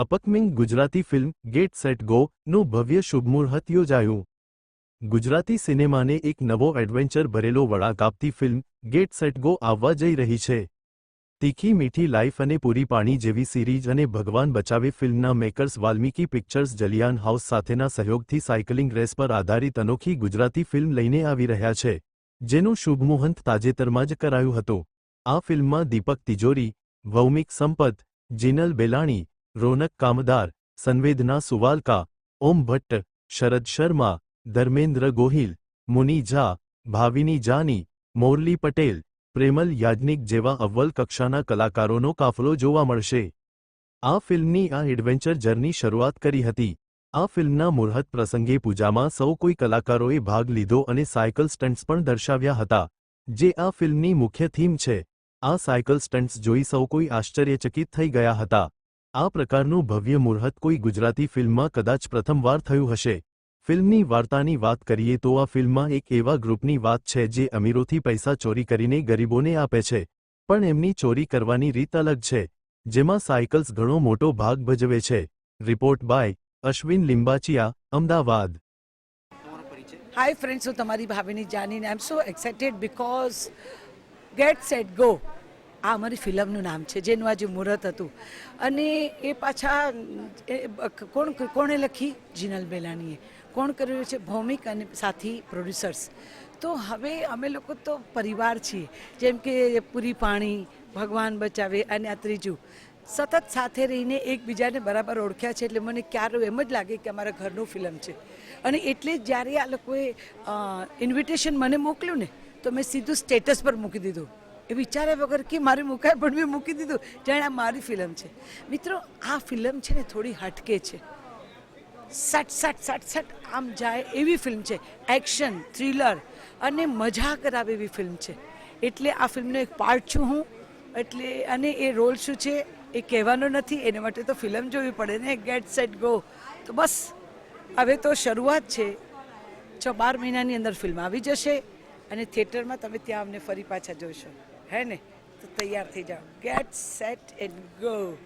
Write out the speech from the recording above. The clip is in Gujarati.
Upcoming Gujarati film get set go નું ભવ્ય શુભમુહૂર્ત યોજાયું. ગુજરાતી સિનેમાને એક નવો એડવેન્ચર ભરેલો વળાંક આપતી ફિલ્મ ગેટ સેટ ગો આવવા જઈ રહી છે. તીખી મીઠી લાઈફ અને પૂરી પાણી જેવી સિરીઝ અને ભગવાન બચાવે ફિલ્મના makers Valmiki pictures Jaliyan house સાથેના સહયોગથી સાયકલિંગ રેસ પર આધારિત અનોખી ગુજરાતી ફિલ્મ લઈને આવી રહ્યા છે, જેનું શુભમુહૂર્ત તાજેતરમાં જ કરાયું હતું. આ ફિલ્મમાં દીપક તિજોરી ભૌમિક સંપત, જીનલ બેલાણી રોનક કામદાર, સંવેદના સુવાલકા, ઓમ ભટ્ટ, શરદ શર્મા, ધર્મેન્દ્ર ગોહિલ, મુની ઝા, ભાવિની જાની, મોરલી પટેલ, પ્રેમલ યાજ્ઞિક જેવા અવ્વલ કક્ષાના કલાકારોનો કાફલો જોવા મળશે. આ ફિલ્મની આ એડવેન્ચર જર્ની શરૂઆત કરી હતી. આ ફિલ્મના મુહૂર્ત પ્રસંગે પૂજામાં સૌ કોઈ કલાકારોએ ભાગ લીધો અને સાયકલ સ્ટન્ટ્સ પણ દર્શાવ્યા હતા. જે આ ફિલ્મની મુખ્ય થીમ છે. આ સાયકલ સ્ટન્ટ્સ જોઈ સૌ કોઈ આશ્ચર્યચકિત થઈ ગયા હતા. આ પ્રકારનું ભવ્ય મુહૂર્ત કોઈ ગુજરાતી ફિલ્મમાં કદાચ પ્રથમવાર થયું હશે. ફિલ્મની વાર્તાની વાત કરીએ તો આ ફિલ્મમાં એક એવા ગ્રુપની વાત છે જે અમીરોથી પૈસા ચોરી કરીને ગરીબોને આપે છે. પણ એમની ચોરી કરવાની રીત અલગ છે, જેમાં સાયકલ્સ ઘણો મોટો ભાગ ભજવે છે. Report by Ashwin Limbachiya, Ahmedabad. Hi friends હું તમારી ભાભીની જાનીને I am so excited because get set go આ અમારી ફિલ્મનું નામ છે, જેનું આજે મુહૂર્ત હતું. અને એ પાછા કોણ, કોણે લખી? જીનલ બેલાણીએ કોણ કર્યું છે? ભૌમિક અને સાથી પ્રોડ્યુસર્સ તો હવે અમે લોકો તો પરિવાર છીએ. જેમ કે પૂરી પાણી, ભગવાન બચાવે અને આ ત્રીજું. સતત સાથે રહીને એકબીજાને બરાબર ઓળખ્યા છે એટલે મને ક્યારે એમ જ લાગે કે અમારા ઘરનું ફિલ્મ છે. અને એટલે જ્યારે આ લોકોએ ઇન્વિટેશન મને મોકલ્યું ને, તો મેં સીધું સ્ટેટસ પર મૂકી દીધું. એ વિચાર્યા વગર કે મારે મુકાય પણ મેં મૂકી દીધું. જાણે આ મારી ફિલ્મ છે. મિત્રો, આ ફિલ્મ છે ને થોડી હટકે છે. સટ સટ સટ સટ આમ જાય એવી ફિલ્મ છે. એક્શન થ્રિલર અને મજા કરાવે એવી ફિલ્મ છે. એટલે આ ફિલ્મનો એક પાર્ટ છું હું. એટલે અને એ રોલ શું છે એ કહેવાનો નથી. એના માટે તો ફિલ્મ જોવી પડે ને. ગેટ સેટ ગો તો બસ. હવે તો શરૂઆત છે. છ બાર મહિનાની અંદર ફિલ્મ આવી જશે અને થિયેટરમાં તમે ત્યાં અમને ફરી પાછા જોશો. હે ને? તો તૈયાર થઈ જાઓ. Gate set and go